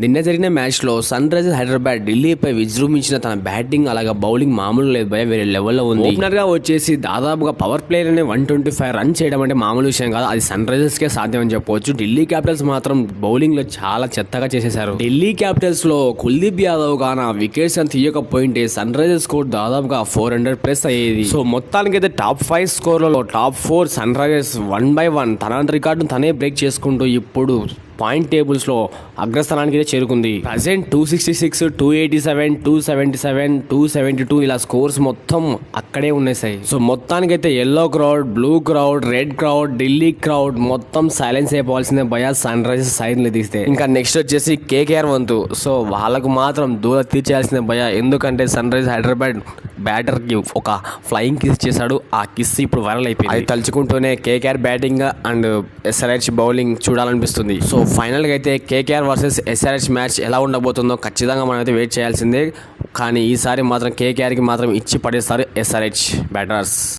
నిన్న జరిగిన మ్యాచ్లో సన్ రైజర్స్ హైదరాబాద్ ఢిల్లీపై విజృంభించిన తన బ్యాటింగ్ అలాగే బౌలింగ్ మామూలు లేదు భయ వేరే లెవెల్లో ఉంది. ఓపెనర్గా వచ్చేసి దాదాపుగా పవర్ ప్లేయర్ అనే వన్ ట్వంటీ ఫైవ్ రన్ చేయడం అంటే మామూలు విషయం కాదు. అది సన్ రైజర్స్ కే సాధ్యం అని చెప్పవచ్చు ఢిల్లీ క్యాపిటల్స్ మాత్రం బౌలింగ్లో చాలా చెత్తగా చేసేశారు. ఢిల్లీ క్యాపిటల్స్లో కుల్దీప్ యాదవ్ గాన వికెట్స్ అని తీయకపోయింటే సన్ రైజర్స్ స్కోర్ దాదాపుగా ఫోర్ హండ్రెడ్ ప్లస్ అయ్యేది. సో మొత్తానికైతే top five స్కోర్లలో top four Sunrisers one by one. తన రికార్డును తనే బ్రేక్ చేసుకుంటూ ఇప్పుడు పాయింట్ టేబుల్స్లో అగ్రస్థానానికి అయితే చేరుకుంది. Present two sixty six two eighty seven two seventy seven two seventy two ఇలా స్కోర్స్ మొత్తం అక్కడే ఉన్నాయి. సో మొత్తానికైతే yellow crowd blue crowd red crowd Delhi crowd మొత్తం సైలెన్స్ అయిపోవాల్సిందే భయ సన్ రైజర్స్ సైన్లు తీస్తే. ఇంకా నెక్స్ట్ వచ్చేసి కేకేఆర్ వంతు. సో వాళ్ళకు మాత్రం దూర తీర్చేయాల్సిందే భయ ఎందుకంటే సన్ రైజర్స్ హైదరాబాద్ బ్యాటర్కి ఒక ఫ్లయింగ్ కిస్ చేశాడు. ఆ కిస్ ఇప్పుడు వైరల్ అయిపోయింది. అది తలుచుకుంటూనే KKR batting and SRH bowling చూడాలనిపిస్తుంది. సో ఫైనల్గా అయితే కేకేఆర్ వర్సెస్ ఎస్ఆర్హెచ్ మ్యాచ్ ఎలా ఉండబోతుందో ఖచ్చితంగా మనం అయితే వెయిట్ చేయాల్సిందే. కానీ ఈసారి మాత్రం కేకేఆర్కి మాత్రం ఇచ్చి పడేస్తారు ఎస్ఆర్హెచ్ బ్యాటర్స్